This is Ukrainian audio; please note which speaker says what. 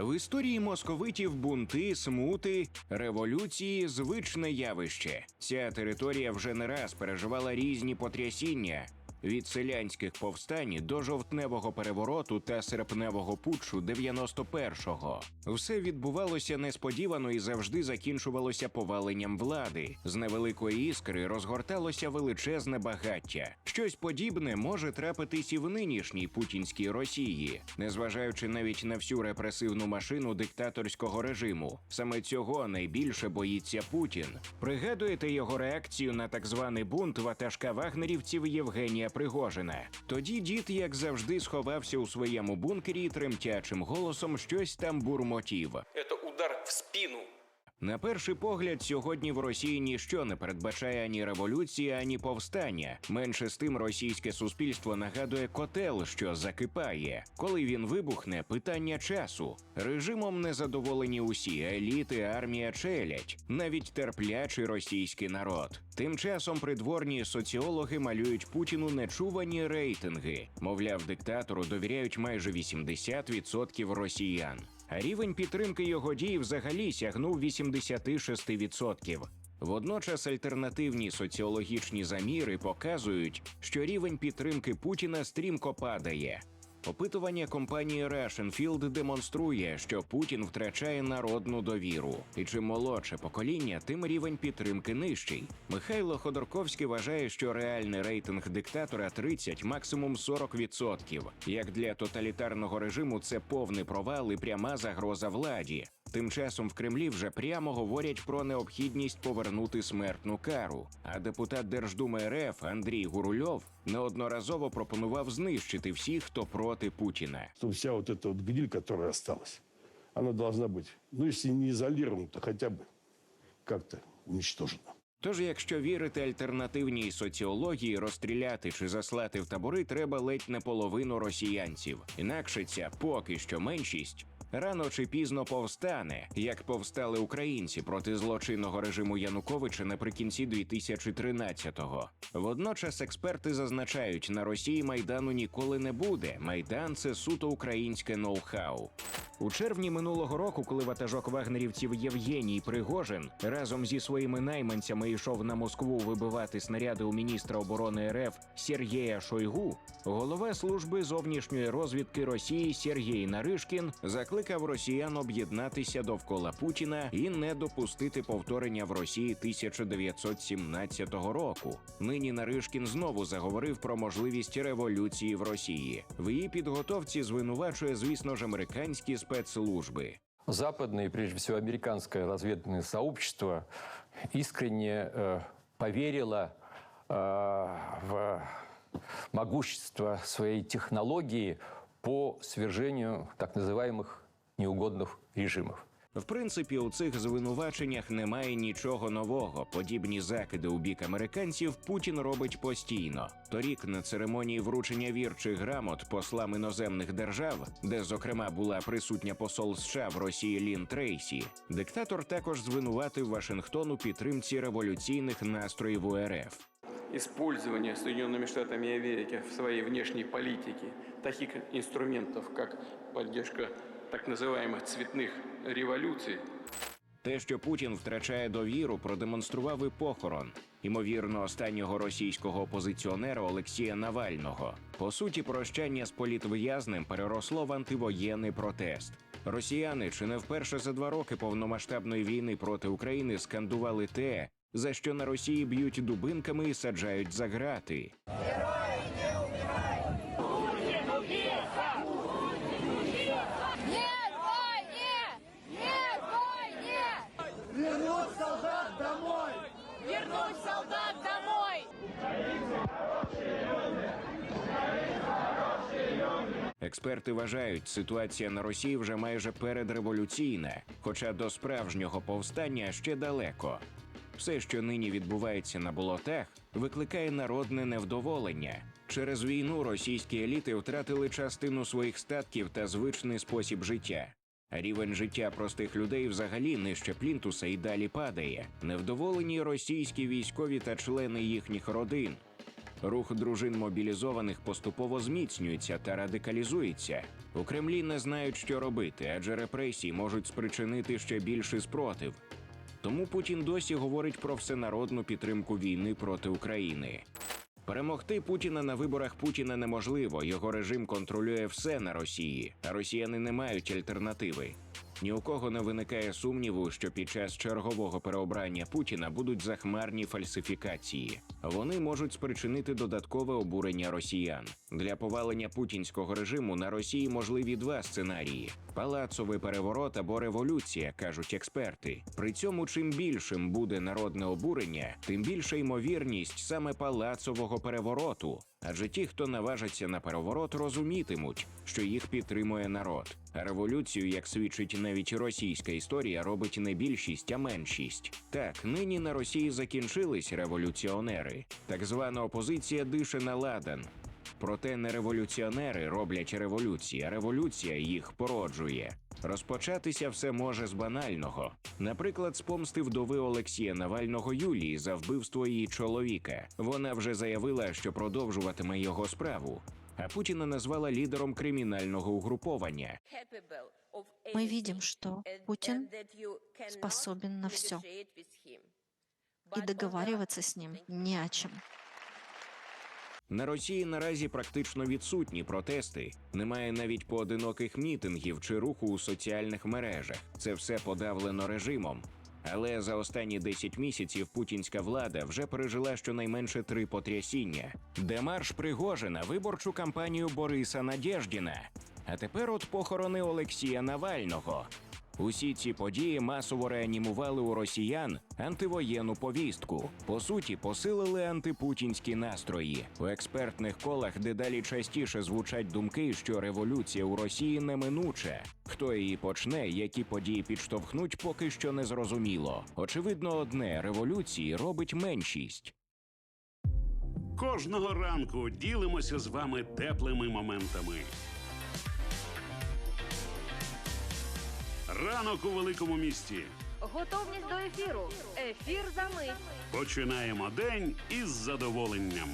Speaker 1: В історії московитів бунти, смути, революції звичне явище. Ця територія вже не раз переживала різні потрясіння. Від селянських повстань до жовтневого перевороту та серпневого путчу 91-го. Все відбувалося несподівано і завжди закінчувалося поваленням влади. З невеликої іскри розгорталося величезне багаття. Щось подібне може трапитись і в нинішній путінській Росії, незважаючи навіть на всю репресивну машину диктаторського режиму. Саме цього найбільше боїться Путін. Пригадуєте його реакцію на так званий бунт ватажка вагнерівців Євгенія Пригожина. Тоді дід, як завжди, сховався у своєму бункері тремтячим голосом щось там бурмотів.
Speaker 2: Це удар в спину.
Speaker 1: На перший погляд, сьогодні в Росії ніщо не передбачає ані революції, ані повстання. Менше з тим, російське суспільство нагадує котел, що закипає. Коли він вибухне, питання часу. Режимом незадоволені усі еліти, армія, челядь, навіть терплячий російський народ. Тим часом придворні соціологи малюють Путіну нечувані рейтинги. Мовляв, диктатору довіряють майже 80% росіян. А рівень підтримки його дій взагалі сягнув 86%. Водночас альтернативні соціологічні заміри показують, що рівень підтримки Путіна стрімко падає. Опитування компанії Russian демонструє, що Путін втрачає народну довіру, і чим молодше покоління, тим рівень підтримки нижчий. Михайло Ходорковський вважає, що реальний рейтинг диктатора 30, максимум 40%. Як для тоталітарного режиму, це повний провал і пряма загроза владі. Тим часом в Кремлі вже прямо говорять про необхідність повернути смертну кару. А депутат Держдуми РФ Андрій Гурульов неодноразово пропонував знищити всіх, хто проти Путіна.
Speaker 3: что вся вот эта вот гниль, которая осталась, она должна быть, ну, если не изолирована, то хотя бы как-то уничтожена.
Speaker 1: Тож, якщо вірити альтернативній соціології, розстріляти чи заслати в табори треба ледь не половину росіянців. Інакше ця поки що меншість. Рано чи пізно повстане, як повстали українці проти злочинного режиму Януковича наприкінці 2013-го. Водночас експерти зазначають, на Росії майдану ніколи не буде. Майдан це суто українське ноу-хау. У червні минулого року, коли ватажок вагнерівців Євгеній Пригожин разом зі своїми найманцями йшов на Москву вибивати снаряди у міністра оборони РФ Сергія Шойгу, голова служби зовнішньої розвідки Росії Сергій Наришкін закликав росіян об'єднатися довкола Путіна і не допустити повторення в Росії 1917 року. Нині Наришкін знову заговорив про можливість революції в Росії. В її підготовці звинувачує, звісно ж, американські спецслужби.
Speaker 4: западное прежде всего американское разведывательное сообщество искренне э, поверило э, в могущество своей технологии по свержению так называемых неугодных режимов.
Speaker 1: В принципі, у цих звинуваченнях немає нічого нового. Подібні закиди у бік американців Путін робить постійно. Торік на церемонії вручення вірчих грамот послам іноземних держав, де зокрема була присутня посол США в Росії Лін Трейсі, диктатор також звинуватив Вашингтон у підтримці революційних настроїв у РФ.
Speaker 2: Использование Соединенными Штатами Америки в своей внешней политике таких инструментов, как поддержка так называемых цветных революций,
Speaker 1: Те, що Путін втрачає довіру, продемонстрував і похорон, ймовірно, останнього російського опозиціонера Олексія Навального. По суті, прощання з політв'язнем переросло в антивоєнний протест. Росіяни чи не вперше за два роки повномасштабної війни проти України скандували те, за що на Росії б'ють дубинками і саджають за грати.
Speaker 5: Нет
Speaker 1: Експерти вважають, ситуація на Росії вже майже передреволюційна, хоча до справжнього повстання ще далеко. Все, що нині відбувається на болотах, викликає народне невдоволення. Через війну російські еліти втратили частину своїх статків та звичний спосіб життя. Рівень життя простих людей взагалі нижче плінтуса і далі падає. Невдоволені російські військові та члени їхніх родин. Рух дружин мобілізованих поступово зміцнюється та радикалізується. У Кремлі не знають, що робити, адже репресії можуть спричинити ще більший спротив. Тому Путін досі говорить про всенародну підтримку війни проти України. Перемогти Путіна на виборах Путіна неможливо. Його режим контролює все на Росії, а росіяни не мають альтернативи. Ні у кого не виникає сумніву, що під час чергового переобрання Путіна будуть захмарні фальсифікації. Вони можуть спричинити додаткове обурення росіян. Для повалення путінського режиму на Росії можливі два сценарії: палацовий переворот або революція, кажуть експерти. При цьому, чим більшим буде народне обурення, тим більша ймовірність саме палацового перевороту. Адже ті, хто наважиться на переворот, розумітимуть, що їх підтримує народ. А революцію, як свідчить навіть російська історія, робить не більшість, а меншість. Так, нині на Росії закінчились революціонери. Так звана опозиція дише на ладан. Проте не революціонери роблять революції, а революція їх породжує. Розпочатися все може з банального. Наприклад, з помсти вдови Олексія Навального Юлії за вбивство її чоловіка. Вона вже заявила, що продовжуватиме його справу. А Путіна назвала лідером кримінального угруповання.
Speaker 6: Мы видим, что Путин способен на все. И договариваться с ним не о чем.
Speaker 1: На Росії наразі практично відсутні протести. Немає навіть поодиноких мітингів чи руху у соціальних мережах. Це все подавлено режимом. Але за останні 10 місяців путінська влада вже пережила щонайменше три потрясіння: демарш Пригожина, виборчу кампанію Бориса Надєждіна. А тепер от похорони Олексія Навального. Усі ці події масово реанімували у росіян антивоєнну повістку. По суті, посилили антипутінські настрої. У експертних колах дедалі частіше звучать думки, що революція у Росії неминуча. Хто її почне, які події підштовхнуть, поки що не зрозуміло. Очевидно, одне революції робить меншість.
Speaker 7: Кожного ранку ділимося з вами теплими моментами. Ранок у великому місті.
Speaker 5: Готовність до ефіру. Ефір за мить.
Speaker 7: Починаємо день із задоволенням.